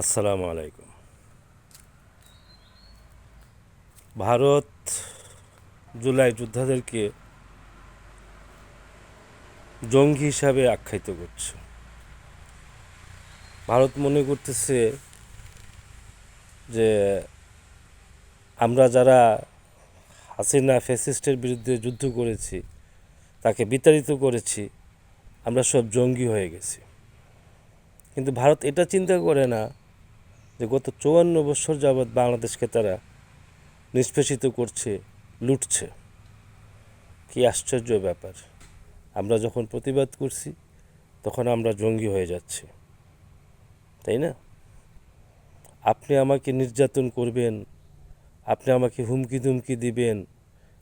আসসালামু আলাইকুম। ভারত জুলাই যোদ্ধাদেরকে জঙ্গি হিসাবে আখ্যায়িত করছে। ভারত মনে করতেছে যে আমরা যারা হাসিনা ফ্যাসিস্টের বিরুদ্ধে যুদ্ধ করেছি, তাকে বিতাড়িত করেছি, আমরা সব জঙ্গি হয়ে গেছি। কিন্তু ভারত এটা চিন্তা করে না যে গত চুয়ান্ন বছর যাবৎ বাংলাদেশকে তারা নিষ্পেষিত করছে, লুটছে। কি আশ্চর্য ব্যাপার। আমরা যখন প্রতিবাদ করছি, তখন আমরা জঙ্গি হয়ে যাচ্ছি। তাই না? আপনি আমাকে নির্যাতন করবেন, আপনি আমাকে হুমকি ধুমকি দিবেন,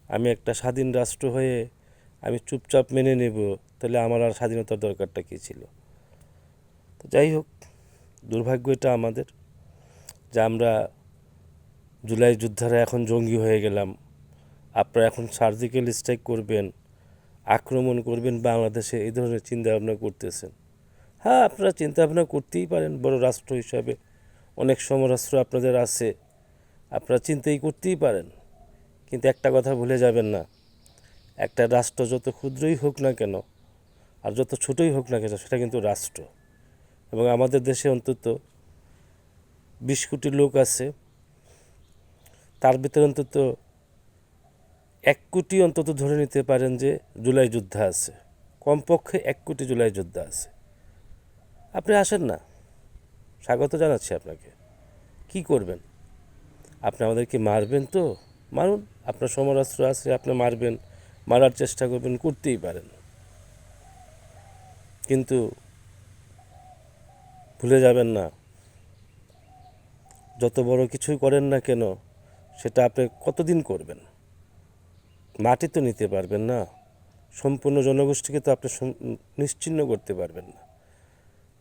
আমি একটা স্বাধীন রাষ্ট্র হয়ে আমি চুপচাপ মেনে নেব, তাহলে আমার আর স্বাধীনতার দরকারটা কী ছিল? তো যাই হোক, দুর্ভাগ্য এটা আমাদের। যে আমরা জুলাই যোদ্ধারা এখন জঙ্গি হয়ে গেলাম। আপনারা এখন সার্জিক্যাল স্ট্রাইক করবেন, আক্রমণ করবেন বাংলাদেশে, এই ধরনের চিন্তা ভাবনা করতেছেন। হ্যাঁ আপনারা চিন্তা ভাবনা করতেই পারেন, বড় রাষ্ট্র হিসাবে অনেক সমরাষ্ট্র আপনাদের আছে। আপনারা চিন্তাই করতেই পারেন, কিন্তু একটা কথা ভুলে যাবেন না, একটা রাষ্ট্র যত ক্ষুদ্রই হোক না কেন, আর যত ছোটই হোক না কেন, সেটা কিন্তু রাষ্ট্র। এবং আমাদের দেশে অন্তত বিশ কোটি লোক আছে, তার ভিতরে অন্তত এক কোটি অন্তত ধরে নিতে পারেন যে জুলাই যোদ্ধা আছে। কমপক্ষে এক কোটি জুলাই যোদ্ধা আছে। আপনি আসেন না। স্বাগত জানাচ্ছি আপনাকে। কি করবেন? আপনি আমাদেরকে মারবেন তো? মারুন, আপনার সমরাস্ত্র আছে, আপনি মারবেন। মারার চেষ্টা করবেন, করতেই পারেন। কিন্তু ভুলে যাবেন না। যত বড় কিছুই করেন না কেন, সেটা আপনি কতদিন করবেন? মাটি তো নিতে পারবেন না। সম্পূর্ণ জনগোষ্ঠীকে তো আপনি নিশ্চিহ্ন করতে পারবেন না।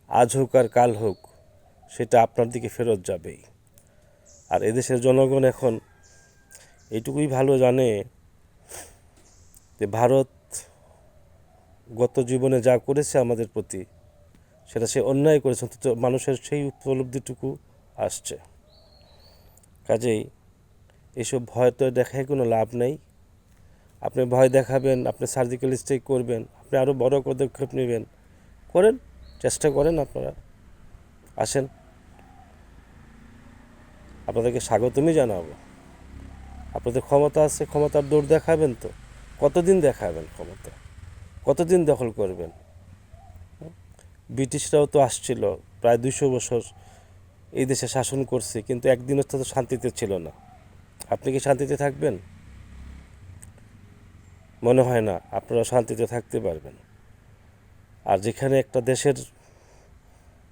আজ হোক আর কাল হোক, সেটা আপনার দিকে ফেরত যাবেই। আর এদেশের জনগণ এখন এইটুকুই ভালো জানে যে ভারত গত জীবনে যা করেছে আমাদের প্রতি, সেটা সে অন্যায় করেছে, অন্তত মানুষের সেই উপলব্ধিটুকু আসছে। কাজেই এসব ভয় তো দেখায় কোনো লাভ নেই। আপনি ভয় দেখাবেন, আপনি সার্জিক্যাল স্ট্রাইক করবেন, আপনি আরও বড় পদক্ষেপ নেবেন। করেন, চেষ্টা করেন আপনারা। আসেন। আপনাদেরকে স্বাগতমই জানাব। আপনাদের ক্ষমতা আছে, ক্ষমতার দৌড় দেখাবেন তো। কতদিন দেখাবেন ক্ষমতা? কতদিন দখল করবেন? ব্রিটিশরাও তো আসছিল, প্রায় দুশো বছর এই দেশে শাসন করছে, কিন্তু একদিনও তো শান্তিতে ছিল না। আপনি কি শান্তিতে থাকবেন? মনে হয় না আপনারা শান্তিতে থাকতে পারবেন। আর যেখানে একটা দেশের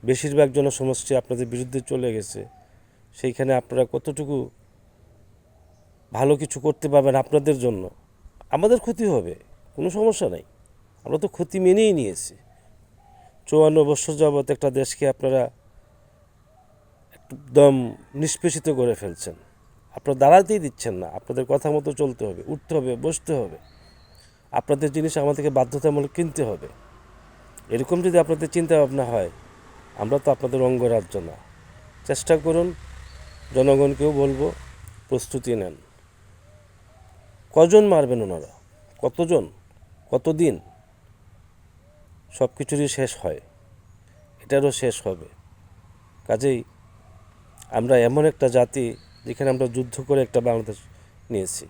বেশিরভাগ জনসমষ্টি আপনাদের বিরুদ্ধে চলে গেছে, সেইখানে আপনারা কতটুকু ভালো কিছু করতে পারবেন আপনাদের জন্য, আমাদের ক্ষতি হবে, কোনো সমস্যা নাই। আমরা তো ক্ষতি মেনেই নিয়েছি। চুয়ান্ন বছর যাবৎ একটা দেশকে আপনারা একদম নিষ্পেষিত করে ফেলছেন। আপনারা দাঁড়াতেই দিচ্ছেন না। আপনাদের কথা মতো চলতে হবে, উঠতে হবে, বসতে হবে। আপনাদের জিনিস আমাদেরকে বাধ্যতামূলক কিনতে হবে। এরকম যদি আপনাদের চিন্তা ভাবনা হয়, আমরা তো আপনাদের অঙ্গরাজ্য না। চেষ্টা করুন, জনগণকেও বলব, প্রস্তুতি নেন। কজন মারবেন ওনারা? কতজন? কতদিন? সব কিছুরই শেষ হয়। এটারও শেষ হবে। কাজেই আমরা এমন একটা জাতি যেখানে আমরা যুদ্ধ করে একটা বাংলাদেশ নিয়েছি।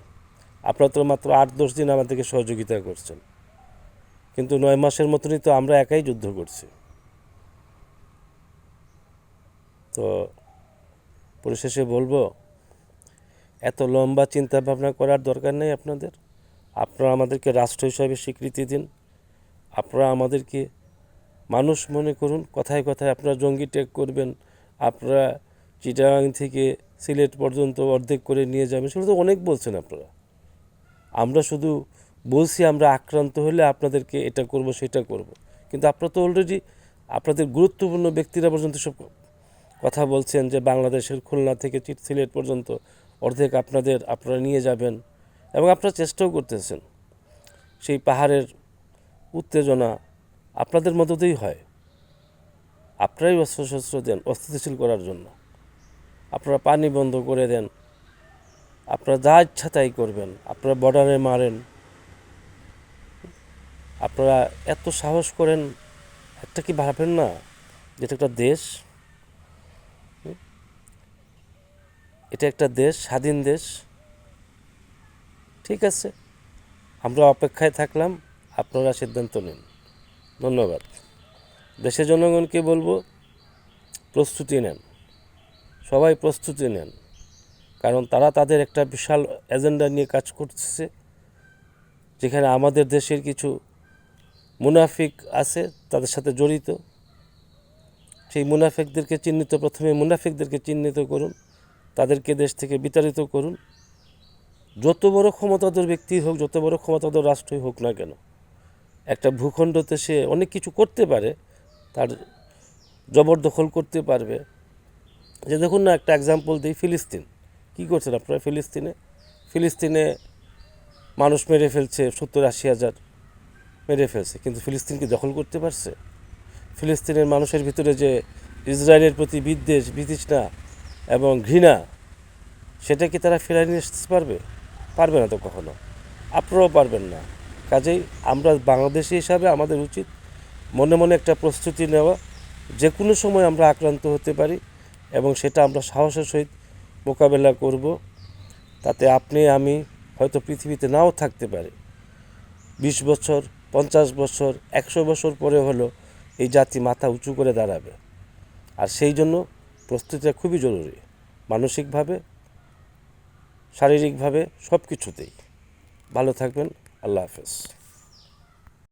আপনারা তো মাত্র আট, দশ দিন আমাদেরকে সহযোগিতা করছেন। কিন্তু নয় মাসের মতনই তো আমরা একাই যুদ্ধ করছি। তো পরিশেষে বলব, এত লম্বা চিন্তা ভাবনা করার দরকার নেই আপনাদের। আপনারা আমাদেরকে রাষ্ট্র হিসাবে স্বীকৃতি দিন। আপনারা আমাদেরকে মানুষ মনে করুন, কথায় কথায় আপনারা জঙ্গি টেক করবেন। আপনারা চিটাগাং থেকে সিলেট পর্যন্ত অর্ধেক করে নিয়ে যাবেন সেগুলো তো অনেক বলছেন আপনারা। আমরা শুধু বলছি আমরা আক্রান্ত হলে আপনাদেরকে এটা করব, সেটা করব। কিন্তু আপনারা তো অলরেডি আপনাদের গুরুত্বপূর্ণ ব্যক্তিরা পর্যন্ত সব কথা বলছেন যে বাংলাদেশের খুলনা থেকে চিট- সিলেট পর্যন্ত অর্ধেক আপনাদের, আপনারা নিয়ে যাবেন এবং আপনারা চেষ্টাও করতেছেন। সেই পাহাড়ের উত্তেজনা আপনাদের মধ্যতেই হয়। আপনারাই অস্ত্র শস্ত্র দেন, অস্থিতিশীল করার জন্য। আপনারা পানি বন্ধ করে দেন। আপনারা যা ইচ্ছা তাই করবেন। আপনারা বর্ডারে মারেন। আপনারা এত সাহস করেন, একটা কি ভাবেন না যেটা একটা দেশ? এটা একটা দেশ, স্বাধীন দেশ। ঠিক আছে। আমরা অপেক্ষায় থাকলাম, আপনারা সিদ্ধান্ত নিন। ধন্যবাদ। দেশের জনগণকে বলব, প্রস্তুতি নেন। সবাই প্রস্তুতি নেন। কারণ তারা তাদের একটা বিশাল এজেন্ডা নিয়ে কাজ করতেছে, যেখানে আমাদের দেশের কিছু মুনাফিক আছে তাদের সাথে জড়িত। সেই মুনাফিকদেরকে চিহ্নিত, প্রথমে মুনাফিকদেরকে চিহ্নিত করুন, তাদেরকে দেশ থেকে বিতাড়িত করুন। যত বড় ক্ষমতাধর ব্যক্তি হোক, যত বড় ক্ষমতাধর রাষ্ট্রই হোক না কেন, একটা ভূখণ্ডতে সে অনেক কিছু করতে পারে, তার জবরদখল করতে পারবে। যে দেখুন না, একটা এক্সাম্পল দিই, ফিলিস্তিন। কী করছেন আপনারা ফিলিস্তিনে? ফিলিস্তিনে মানুষ মেরে ফেলছে, সত্তর আশি হাজার মেরে ফেলছে, কিন্তু ফিলিস্তিন কি দখল করতে পারছে? ফিলিস্তিনের মানুষের ভিতরে যে ইসরায়েলের প্রতি বিদ্বেষ, বিতৃষ্ণা এবং ঘৃণা, সেটা কি তারা ফেরাই নিয়ে আসতে পারবে? পারবে না তো কখনো। আপনারাও পারবেন না। কাজেই আমরা বাংলাদেশি হিসাবে আমাদের উচিত মনে মনে একটা প্রস্তুতি নেওয়া। যে কোনো সময় আমরা আক্রান্ত হতে পারি এবং সেটা আমরা সাহসের সহিত মোকাবেলা করব, তাতে আপনি, আমি হয়তো পৃথিবীতে নাও থাকতে পারে। বিশ বছর, পঞ্চাশ বছর, একশো বছর পরে হলো এই জাতি মাথা উঁচু করে দাঁড়াবে। আর সেই জন্য প্রস্তুতিটা খুবই জরুরি, মানসিকভাবে, শারীরিকভাবে সব কিছুতেই ভালো থাকবেন, আল্লাহ হাফেজ।